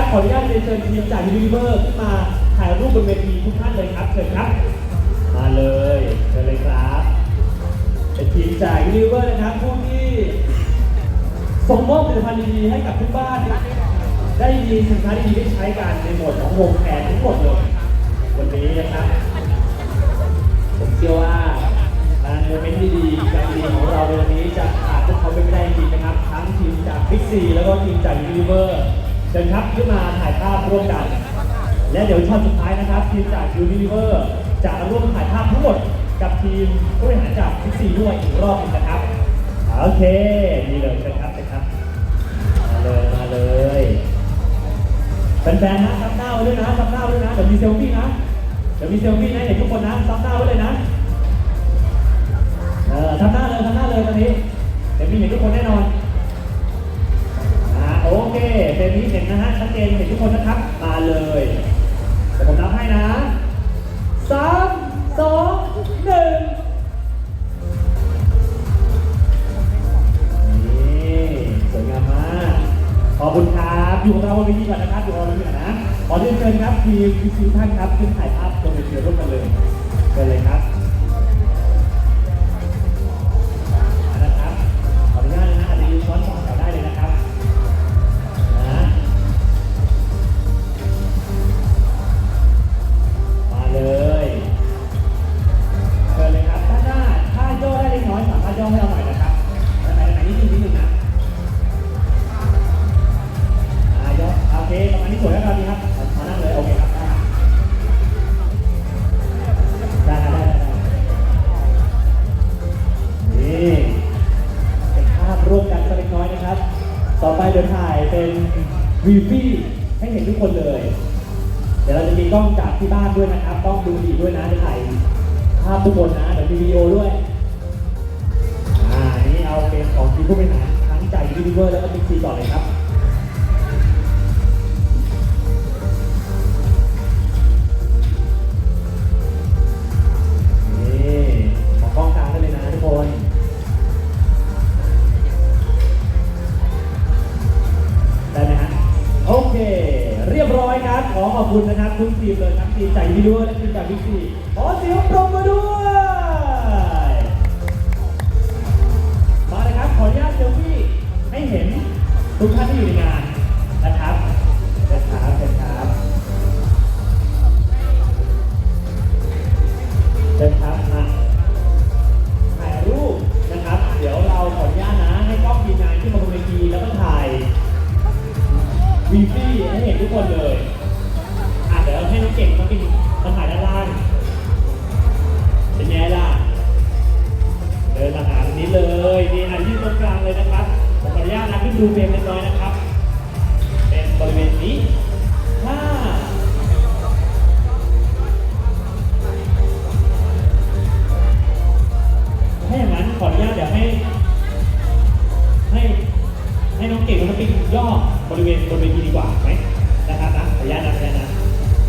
ครับขออนุญาตเรียนเชิญทีมจากยูนิเวอร์ขึ้นมาถ่ายรูปบนเวทีทุกท่านเลยครับเชิญครับ มาเลยเชิญเลยครับเป็นทีมจากยูนิเวอร์นะครับผู้ที่ส่งมอบผลิตภัณฑ์ดีๆให้กับทุกบ้าน ได้มีสินค้าดีๆได้ใช้กันในหมวดของโฮมแคร์ทั้งหมดเลยวันนี้นะครับ ผมเชื่อว่าการโมเมนต์ดีๆการดีของเราในวันนี้จะขาดพวกเขาไม่ได้จริงนะครับ ทั้งทีมจากบิ๊กซีแล้วก็ทีมจากยูนิเวอร์ เชิญครับขึ้นมาถ่ายภาพร่วมกัน และเดี๋ยวช็อตสุดท้ายนะครับ ทีมจากยูนิเวอร์จะร่วมถ่ายภาพทั้งหมดกับทีมผู้บริหารจากบิ๊กซีด้วยอีกรอบหนึงนะครับโอเคนี่เลยเชิญครับเชิญครับมาเลยมาเลยแฟนๆนะซับหน้าไว้ด้วยนะซับหน้าไว้ด้วยนะเดี๋ยวมีเซลฟี่นะเดี๋ยวมีเซลฟี่นะเห็นทุกคนนะซับหน้าไว้เลยนะเออทำหน้าเลยทำหน้าเลยตอนนี้เดี๋ยวมีเห็นทุกคนแน่นอน โอเคเฟรมนี้เห็นนะฮะชัดเจนเห็นทุกคนนะครับ มาเลยเดี๋ยวผมนับให้นะสามสองหนึ่งนี่สวยงามมากขอบคุณครับอยู่กับเราบนเวทีก่อนนะครับอยู่กับเราบนเวทีก่อนนะขอเรียนเชิญครับทีมทีมท่านครับขึ้นถ่ายภาพบนเวทีร่วมกันเลยเชิญเลยครับ ทั้งทีมจ ย่อบริเวณบนเวทีดีกว่าไหมนะครับนะขออนุญาตนะขออนุญาตนะ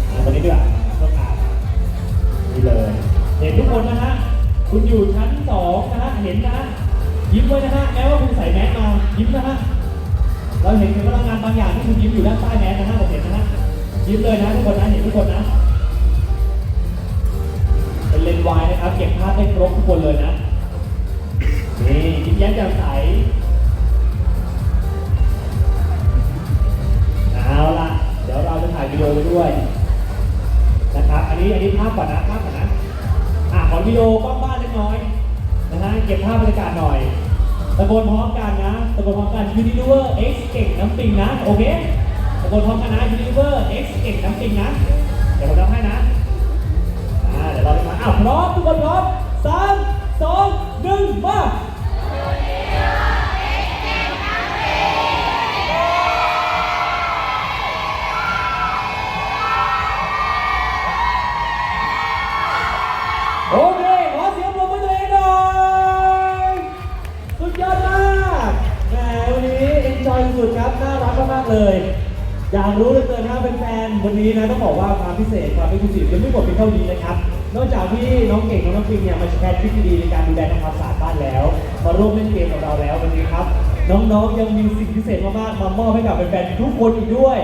อ่าตรงนี้ดีกว่าต้นขานี่เลยเห็นทุกคนนะฮะคุณอยู่ชั้นสองนะฮะเห็นนะฮะยิ้มไว้นะฮะแม้ว่าคุณใส่แมสมายิ้มนะฮะเราเห็นถึงพลังงานบางอย่างที่คุณยิ้มอยู่ด้านใต้แมสนะฮะผมเห็นนะฮะยิ้มเลยนะทุกคนนะเห็นทุกคนนะาพก่อนนะมากก่อนนะอ่าขอวิดีโอกล้องบ้านเล็กน้อยนะฮะเก็บภาพบรรยากาศหน่อยตะโกนพร้อมกันนะตะโกนพร้อมกันยูนิเวอร์เอ็กซ์เก่งน้ำปิงนะโอเคตะโกนพร้อมกันนะยูนิเวอร์เก่งน้ำปิงนะเดี๋ยวผมทำให้นะอ่าเดี๋ยวเราไปมาอ้าวพร้อมทุกคนพร้อมสามสองหนึ่งมา นะต้องบอกว่าความพิเศษความเป็นคุณสิยังไม่หมดเพียงเท่านี้นะครับ นอกจากที่น้องเก่งกับน้องปิงเนี่ยมาแชร์ทริคดีในการดูแลทำความสะอาดบ้านแล้ว มาร่วมเล่นเกมกับเราแล้ววันนี้ครับ น้องๆยังมีสิ่งพิเศษมากๆมามอบให้กับแฟนๆทุกคนอีกด้วย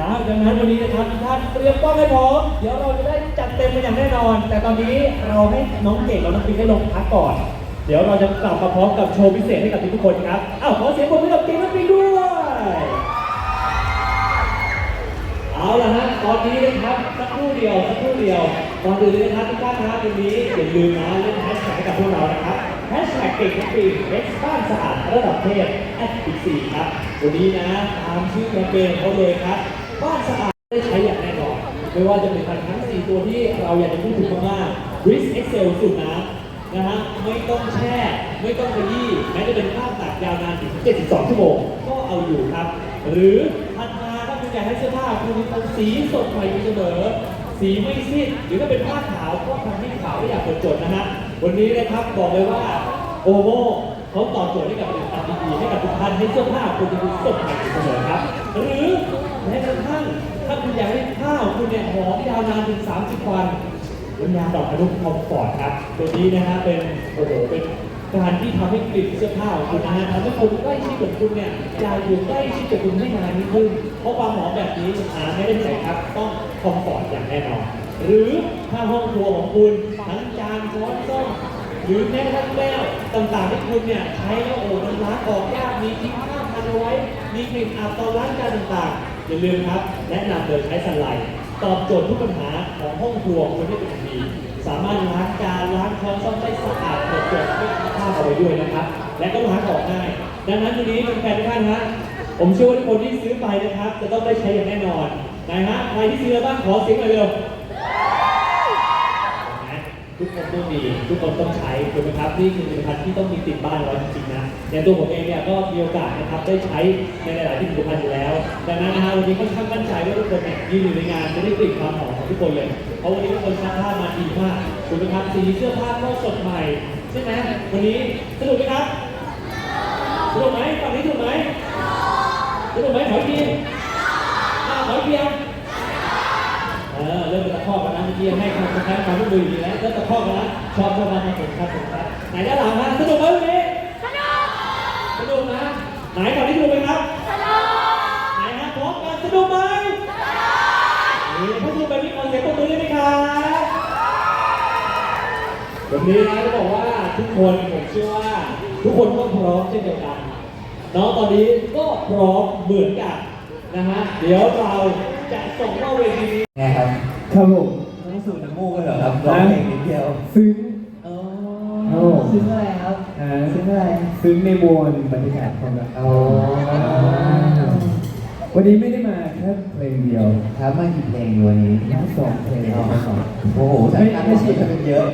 นะดังนั้นวันนี้นะครับท่านเตรียมกล้องให้พร้อมเดี๋ยวเราจะได้จัดเต็มกันอย่างแน่นอน แต่ตอนนี้เราให้น้องเก่งกับน้องปิ๊กได้ลงพักก่อน เดี๋ยวเราจะกลับมาพร้อมกับโชว์พิเศษให้กับทุกคนครับอ้าวขอเสียงปรบมือ ตอนนี้นะครับสักครู่เดียวสักครู่เดียวก่อนอื่นเลยนะครับทุกท่านนะครับวันนี้อย่าลืมนะเล่นแฮชแท็กกับพวกเรานะครับแฮชแท็กเก่งทุกปีเล็กบ้านสะอาดระดับเทพแอดอีกสี่ครับวันนี้นะตามชื่อแคมเปญเขาเลยครับบ้านสะอาดได้ใช้อย่างแน่นอนไม่ว่าจะเป็นพันทั้ง4ตัวที่เราอยากจะพูดถึงมากๆ Risk Excel สูตรน้ำนะฮะไม่ต้องแช่ไม่ต้องขยี้แม้จะเป็นภาพตัดยาวนานถึง 72 ชั่วโมงก็เอาอยู่ครับ หรือถัดมาถ้าคุณอยากให้เสื้อผ้าคุณมีสีสดใหม่อยู่เสมอ สีไม่ซีดหรือถ้าเป็นผ้าขาวก็ทำให้ขาวได้อย่างหมดจดนะฮะ วันนี้นะครับบอกเลยว่าโอโมเขาตอบโจทย์ให้กับผลิตภัณฑ์ดีๆให้กับทุกท่านให้เสื้อผ้าคุณดูสดใหม่อยู่เสมอครับ หรือแม้กระทั่งถ้าคุณอยากให้ผ้าของคุณเนี่ยหอมยาวนานถึง 30 วันน้ำยาดอกอนุคอมฟอร์ตครับ ตัวนี้นะฮะเป็นโอ้โหเป็น การที่ทำให้กลิ่นเสื้อผ้าของคุณนะฮะทำให้คนใกล้ชิดกับคุณเนี่ยอยากอยู่ใกล้ชิดกับคุณให้นานยิ่งขึ้น เพราะความหอมแบบนี้หาไม่ได้ที่ไหนครับ ต้องคอมฟอร์ตอย่างแน่นอน หรือถ้าห้องครัวของคุณทั้งจานช้อนส้อมหรือแม้กระทั่งแก้วต่างๆที่คุณเนี่ยใช้แล้วโอ้มันล้างออกยากมีทิ้งข้าวพันเอาไว้มีกลิ่นอับตอนล้างจานต่างๆอย่าลืมครับ แนะนำเลยใช้สไลด์ตอบโจทย์ทุกปัญหาของห้องครัวคุณได้เป็นอย่างดี สามารถล้างจานล้างช้อนซ่อมได้สะอาดหมดจดไม่ทิ้งข้าวเอาไว้ด้วยนะครับ และก็ล้างออกง่ายดังนั้นทีนี้แฟนๆทุกท่านฮะผมเชื่อว่าทุกคนที่ซื้อไปนะครับ จะต้องได้ใช้อย่างแน่นอนนะฮะใครที่ซื้อแล้วบ้างขอเสียงหน่อยเร็ว ทุกคนต้องมีทุกคนต้องใช้ถูกไหมครับนี่คือผลิตภัณฑ์ที่ต้องมีติดบ้านไว้จริงๆนะอย่างตัวผมเองเนี่ยก็มีโอกาสนะครับได้ใช้ในหลายๆที่ผลิตภัณฑ์อยู่แล้วดังนั้นนะฮะวันนี้ค่อนข้างมั่นใจว่าทุกคนเนี่ยยืนอยู่ในงานจะได้กลิ่นความหอมของทุกคนเลยเพราะวันนี้ทุกคนซักผ้ามาดีมากถูกไหมครับสีเสื้อผ้าก็สดใหม่ใช่ไหมวันนี้สนุกไหมครับสนุกไหมฝั่งนี้สนุกไหมสนุกไหมขอทีขออีกทีอะเออเริ่ม ยังให้ความสำคัญความร่วมมืออยู่แล้วเริ่มตะคอกกันแล้วชอบชอบมาครับผมครับผมครับไหนด้านหลังฮะสนุกไหมวันนี้สนุกสนุกนะไหนก่อนที่สนุกไหมครับสนุกไหนฮะพร้อมกันสนุกไหมสนุกนี่ถ้าสนุกแบบนี้ขอเสียงปรบมือได้ไหมครับวันนี้นะจะบอกว่าทุกคนผมเชื่อว่าทุกคนก็พร้อมเช่นเดียวกันน้องตอนนี้ก็พร้อมเหมือนกันนะฮะเดี๋ยวเราจะส่งเข้าเวทีนี้ไงครับครับผม ต้องสูดน้ำมูกกันเหรอครับร้องเพลงนิดเดียวซึ้งอ๋อครับผมซึ้งอะไรครับอ่าซึ้งอะไรซึ้งในมวลบรรยากาศความรักอ๋อวันนี้ไม่ได้มาแค่เพลงเดียวครับมากี่เพลงอยู่วันนี้ทั้งสองเพลงอ๋อโอ้โหสักการไม่ฉีกกันเป็นเยอะ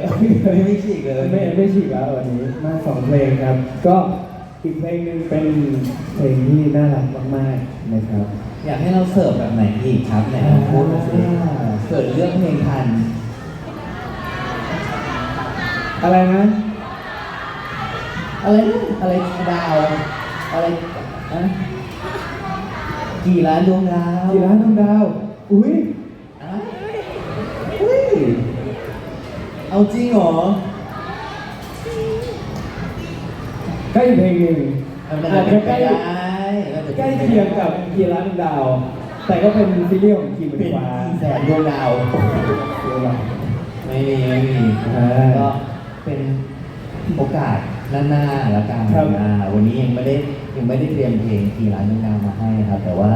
ไม่ไม่ฉีกเลย ไม่ไม่ฉีกแล้ววันนี้มาสองเพลงครับ ก็อีกเพลงหนึ่งเป็นเพลงที่น่ารักมากๆนะครับ อยากให้เราเสิร์ฟแบบไหนอีกครับไหนลองพูดมาสิอ่าเกิดเรื่องเพลงทัน อะไรนะ อะไรนะอะไรดาว อะไรอะกี่ล้านดวงดาวกี่ล้านดวงดาว อุ้ยอะเฮ้ย เอาจริงเหรอใกล้เพลงหนึ่งมันอาจจะใกล้ได้ ใกล้เคียงกับกี่ล้านดวงดาว แต่ก็เป็นซีรีส์ของคีมเป็นฟ้าแสนดวงดาวเดี๋ยวก่อนไม่มีไม่มีอ่าก็เป็นโอกาสหน้าๆละกันครับอ่าวันนี้ยังไม่ได้ยังไม่ได้เตรียมเพลงกี่ล้านดวงดาวมาให้ครับ แต่ว่า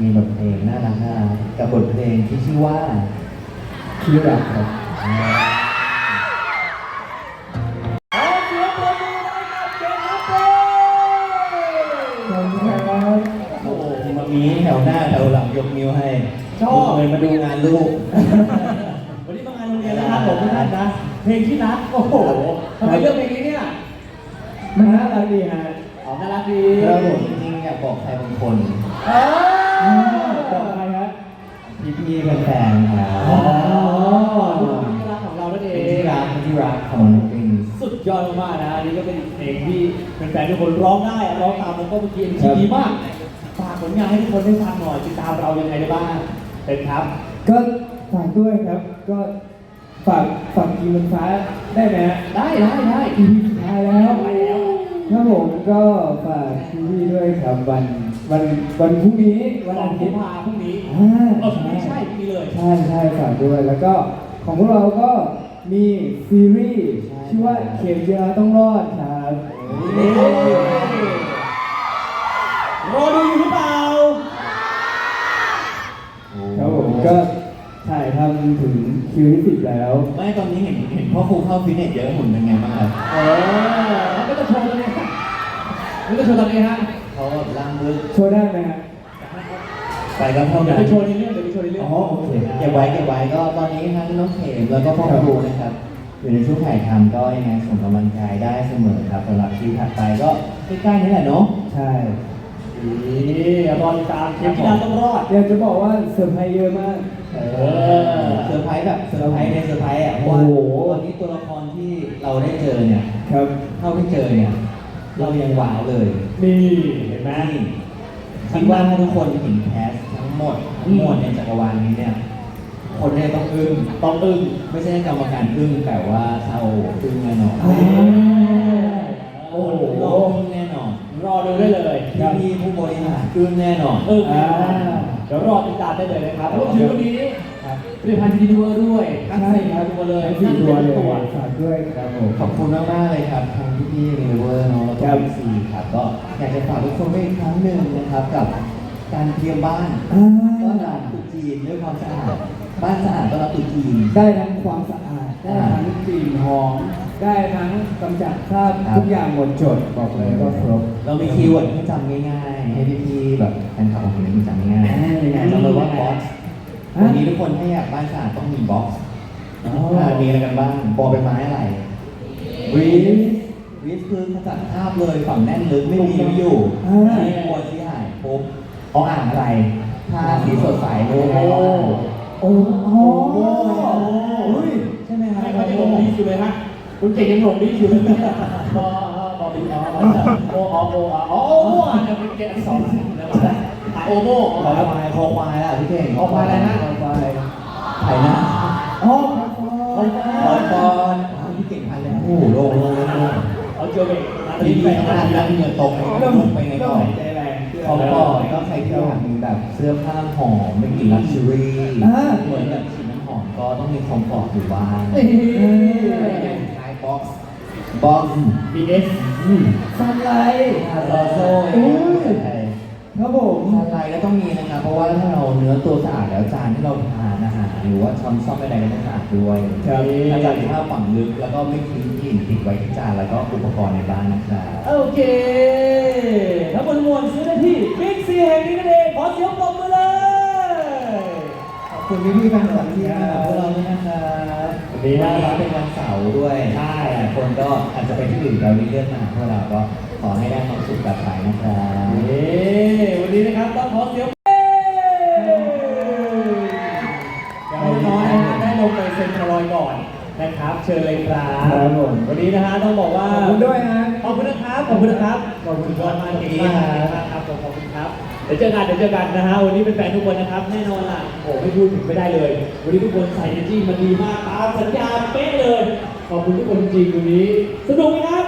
มีบทเพลงน่ารักน่ารักกับบทเพลงที่ชื่อว่าคีรักครับ มาดูงานลูก วันนี้มางานโรงเรียนนะครับผมทุกท่านนะ เพลงที่รัก โอ้โหทำไมเลือกเพลงนี้เนี่ย มันน่ารักดีฮะอ๋อน่ารักดีครับผมจริงๆอยากบอกใครบางคนเออ่าอต่อไปฮะพี่ๆแฟนๆครับอ๋อที่รักของเรานั่นเอเป็นงที่รักเป็นที่รักของน้องปิงสุดยอดมากๆนะอันนี้ก็เป็นอีกเพลงที่แฟนๆทุกคนร้องได้ร้องตามแล้วก็เมื่อกี้ทีดีมากฝากผลงานให้ทุกคนได้ฟังหน่อยติดตามเรายังไงได้บ้าง เป็นครับ ก็ฝากด้วยครับ ก็ฝากฝากกีมันฟ้าได้ไหมฮะได้ได้ได้อีพีสุดท้ายแล้วไปแล้วครับผมก็ฝากพี่ๆด้วยครับวันวันวันพรุ่งนี้วัวันนอาอาทิทิตตย์ย์พาพรุ่งนี้อ่าเออพรุ่งนี้ใช่พรุ่งนี้เลย ใช่ใช่ฝากด้วยแล้วก็ของพวกเราก็มีซีรีส์ชื่อว่าเข็มเดียวต้องรอดครับรอดูอยู่หรือเปล่า ครับผม ก็ถ่ายทำถึงคิวที่สิบแล้ว ไม่ตอนนี้เห็นเห็นพ่อครูเข้าฟิตเนสเยอะหุ่นเป็นไงบ้างครับเออไม่ต้องโชว์ตอนนี้ฮะไม่ต้องโชว์ตอนนี้ฮะเขาแบบล่างลึกโชว์ได้ไหมฮะไปก็เท่าเดี๋ยนั้วน ไปโชว์ในเรื่องเดี๋ยวไปโชว์ในเรื่องอ๋อโอเคเก็บไว้เก็บไว้ก็ตอนนี้ทั้งน้องเขมแล้วก็พ่อครูนะครับอยู่ในช่วงถ่ายทำก็ยังไงส่งกำลังใจได้เสมอครับสำหรับคิวถัดไปก็ใกล้ๆนี้แหละเนาะใช่ นี่รอติดตามเทปที่ดาวต้องรอด อยากจะบอกว่าเซอร์ไพรส์เยอะมาก เออเซอร์ไพรส์แบบเซอร์ไพรส์ในเซอร์ไพรส์อะเพราะว่าโอ้โห วันนี้ตัวละครที่เราได้เจอเนี่ย ครับ เท่าที่เจอเนี่ย เรายังว้าวเลยนี่เห็นไหมนี่คิดว่าถ้าทุกคนเห็นแคสทั้งหมดทั้งมวลในจักรวาลนี้เนี่ย คนเนี่ยต้องอึ้งต้องอึ้งไม่ใช่กรรมการอึ้งแต่ว่าเราอึ้งแน่นอนอ่า โอ้โหเราอึ้งแน่นอน รอดูได้เลย พี่พี่ผู้บริหารอึ้งแน่นอนเออเดี๋ยวรอติดตามได้เลยนะครับรวมถึงวันนี้ครับผลิตภัณฑ์ดีดูด้วยทั้งสี่ตัวเลยทั้งสี่ตัวเลยทั้งสี่ตัวฝากด้วยครับผมขอบคุณมากมากๆเลยครับทางพี่พี่ๆมิเวอร์เนาะแล้วก็ครับพี่ซีครับก็อยากจะฝากทุกคนไว้อีกครั้งหนึ่งนะครับกับการเตรียมบ้านอ่าต้อนรับตรุ๊จีนด้วยความสะอาดบ้านสะอาดต้อนรับตรุ๊จีนได้ทั้งความสะอาด ได้ทั้งกลิ่นหอม ได้ทั้งกำจัดคราบครับ ทุกอย่างหมดจดบอกเลยว่าครบเรามีคีย์เวิร์ดที่จำง่ายๆ ให้พี่ๆแบบแฟนคลับของผมได้จำง่ายอ่าๆจำเลยว่าบ็อกซ์ฮะวันนี้ทุกคนถ้าอยากบ้านสะอาดต้องมีบ็อกซ์อ๋อมีอะไรกันบ้างบอใบไม้อะไรวีสวิสคือขจัดคราบเลยฝั่งแน่นลึกไม่มีไม่อยู่อ่าที่กลัวที่หายปุ๊บเอาอ่างอะไรทาสีสดใสรู้ไหมว่าอ่างโอ้โหอุ้ยใช่ ไหมครับให้เขาจะหลงดีอยู่เลยฮะคุณเก่งยังหลงดีอยู่เลยเนี่ยบอบอบีอ๋อโออ๋อโออ๋อโอโม่อะเดี๋ยวเป็นเกมที่สองแล้วก็อะโอโม่คอควายคอควายล่ะพี่เก่งคอควายอะไรนะคอควายไผ่นะอ๋อคอควายคอยปอนพี่เก่งพันเลยโอ้โหโล่งโล่งโล่งโล่งเอาเจอเบรกมาดีดีไปไปขนาดนั้นเหงื่อตกลงไปไงก่อนใจแรงคอมปอดก็ใครที่อยากมีแบบเสื้อผ้าหอมไม่กลิ่นลักชัวรี่เหมือนแบบฉีดน้ำหอม ก็ต้องมีคอมฟอร์ตอยู่บ้างเอ้ยคล้ายบ็อกซ์บ็อกซ์บีเอสซันไลท์คาร์โซ่ครับผมทานอะไรก็ต้องมีนะครับเพราะว่าถ้าเราเนื้อตัวสะอาดแล้วจานที่เราทานอาหารหรือว่าช้อนซ่อมอะไรก็ต้องสะอาดด้วยครับอาจารย์ถ้าฝังลึกแล้วก็ไม่ทิ้งกลิ่นติดไว้ที่จานแล้วก็อุปกรณ์ในบ้านนะครับโอเคทั้งหมดทั้งมวลซื้อได้ที่บิ๊กซีแห่งนี้นั่นเองขอเสียงปรบมือเลย ขอบ คุณพี่พี่ๆแฟนคลับที่มาหาพวกเราด้วยนะครับดีมากวันนี้เป็นวันเสาร์ด้วยใช่หลายคนก็อาจจะไปที่อื่นแต่วันนี้เลื่อนมาหาพวกเราก็ขอให้ได้ความสุขกลับไปนะครับนี่วันนี้นะครับต้องขอเสียงอย่างน้อยๆนะฮะได้ลงไปเซ็นทรัลลอยก่อนนะครับ เชิญเลยครับครับผมวันนี้นะฮะต้องบอกว่าขอบคุณด้วยฮะขอบคุณนะครับขอบคุณนะครับขอบคุณยอดมากเก่งมากเก่งมากครับขอบคุณครับ เดี๋ยวเจอกันเดี๋ยวเจอกันนะฮะวันนี้เป็นแฟนทุกคนนะครับ แน่นอนล่ะโอ้ไม่พูดถึงไม่ได้เลย วันนี้ทุกคนใส่ energy มันดีมากตามสัญญาเป๊ะเลย ขอบคุณทุกคนจริงวันนี้ สนุกไหมครับ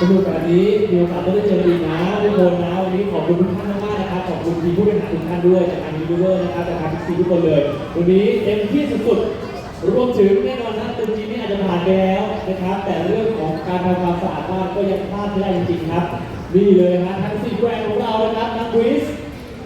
สนุกแบบนี้มีโอกาสได้เจอกันอีกนะทุกคนนะวันนี้ขอบคุณทุกท่านมากๆนะครับขอบคุณทีมผู้บริหารทุกท่านด้วยจากทางยูทูบเบอร์นะครับจากทางพิซีทุกคนเลย วันนี้เต็มที่สุดๆรวมถึงแน่นอนนะตัวจีนนี่อาจจะผ่านไปแล้วนะครับ แต่เรื่องของการทำความสะอาดบ้านก็ยังพลาดไม่ได้จริงๆครับ นี่เลยนะทั้งสี่แบรนของเรานะครับทั้งวิส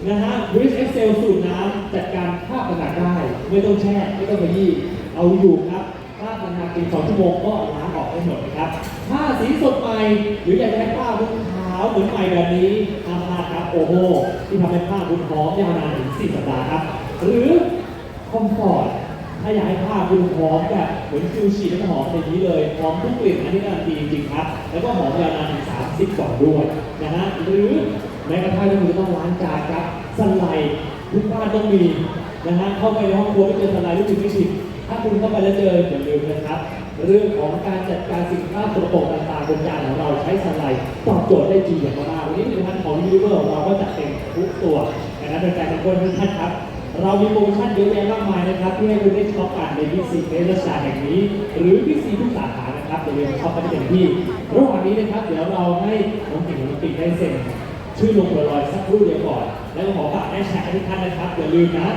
นะฮะวิสเอ็กเซลสูตรน้ำจัดการภาพต่างๆได้ ไม่ต้องแช่ ไม่ต้องขยี้เอาอยู่ครับถ้าทำงานเป็นสองชั่วโมงก็ล้างออกได้หมดนะครับถ้าสีสดใหม่ หรืออยากจะให้ผ้าคุณขาวเหมือนใหม่แบบนี้ห้ามพลาครับโอโหที่ทำให้ผ้าคุณหอมยาวนานถึง4สัปดาห์ครับ หรือคอมฟอร์ตถ้าอยากให้ผ้าคุณหอมแบบเหมือนฟิวฉีดน้ำหอมอย่างนี้เลยหอมทุกกลิ่นอันนี้การันตีจริงๆครับ แล้วก็หอมยาวนานถึง 30กว่าด้วยนะฮะหรือแม้กระทั่งเราจะต้องล้างจานครับสไลด์ทุกบ้านต้องมีนะฮะเข้าไปในห้องครัวไม่เจอสไลด์รู้สึกไม่ชินถ้าคุณเข้าไปแล้วเจออย่าลืมนะครับ เรื่องของการจัดการสิ่งข้าวสกปรกต่างๆบนจานของเราใช้สไลด์ตอบโจทย์ได้จริงอย่างมากๆวันนี้ผลิตภัณฑ์ของยูนิเวอร์ของเราก็จัดเต็มทุกตัวนะครับเป็นแฟนๆทุกคนทุกท่านครับ เรามีโปรโมชั่นเยอะแยะมากมายนะครับที่ให้คุณได้ช็อปกันในบิ๊กซีเฟสชาแห่งนี้ หรือบิ๊กซีทุกสาขานะครับอย่าลืมช็อปกันเต็มที่ระหว่างนี้นะครับเดี๋ยวเราให้น้องเก่งน้องปิงได้เซ็นชื่อลงตัวลอยสักครู่เดียวก่อน แล้วขอฝากแฮชแท็กทุกท่านนะครับอย่าลืมนะ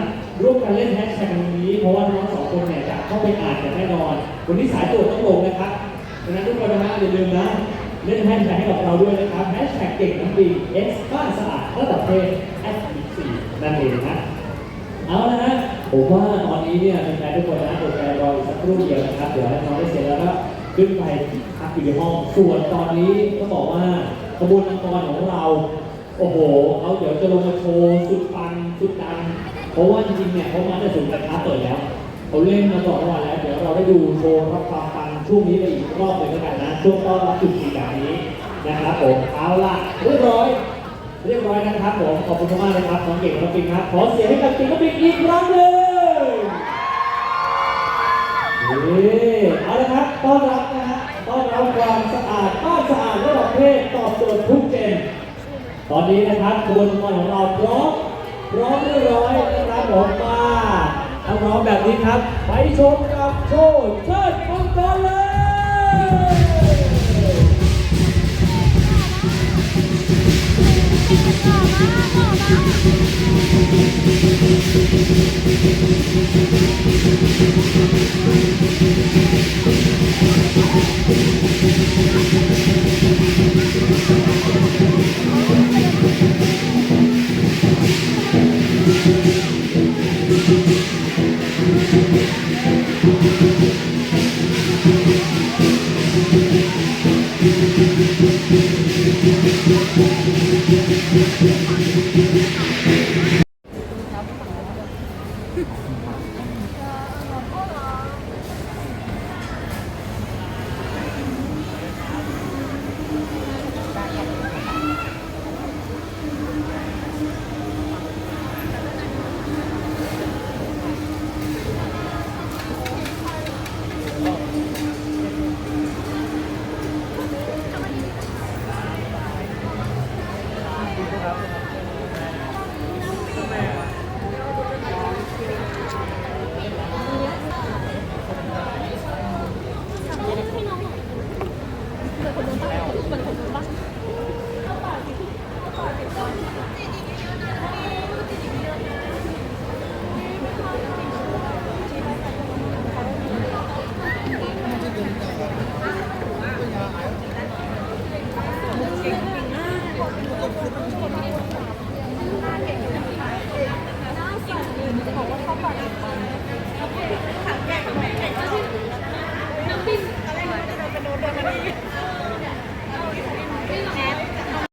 ร่วมกันเล่นแฮชแท็กตรงนี้เพราะว่าน้องสองคนเนี่ยจะเข้าไปอ่านกันแน่นอนวันนี้สายตรวจต้องลงนะครับดังนั้นทุกคนนะฮะอย่าลืมนะเล่นแฮชแท็กให้กับเราด้วยนะครับแฮชแท็กเก่งน้ำดี X บ้านสะอาดระดับประเทศ S 4นั่นเองนะ เอาละฮะผมว่าตอนนี้เนี่ยแฟนๆทุกคนนะตัวแฟนรออีกสักครู่เดียวนะครับ เดี๋ยวให้น้องได้เสร็จแล้วก็ขึ้นไปพักอยู่ในห้อง ส่วนตอนนี้ก็บอกว่าขบวนมังกรของเรา โอ้โหเขาเดี๋ยวจะลงมาโชว์สุดปังสุดดัง เพราะว่าจริงๆเนี่ยเขามาแต่สุดกระทะเปิดแล้วเขาเล่นมาสองวันแล้ว เดี๋ยวเราได้ดูโชว์รับความปังช่วงนี้ไปอีกรอบหนึ่งแล้วกันนะ ช่วงต้อนรับจุดสีแบบนี้นะครับผมเอาล่ะเรียบร้อย เรียบร้อยนะครับผมขอบคุณมากๆนะครับน้องเก่งน้องปิงครับขอเสียงให้กับเก่งน้องปิงอีกครั้งหนึ่งนี่เอาละครับต้อนรับนะฮะต้อนรับความสะอาดบ้านสะอาดระดับประเทศตอบโจทย์ทุกเจนตอนนี้นะครับขบวนการของเราพร้อมพร้อมเรียบร้อยนะครับผมมาถ้าพร้อมแบบนี้ครับ ไปชมกับโชว์เชิดมังกรเลย มา เ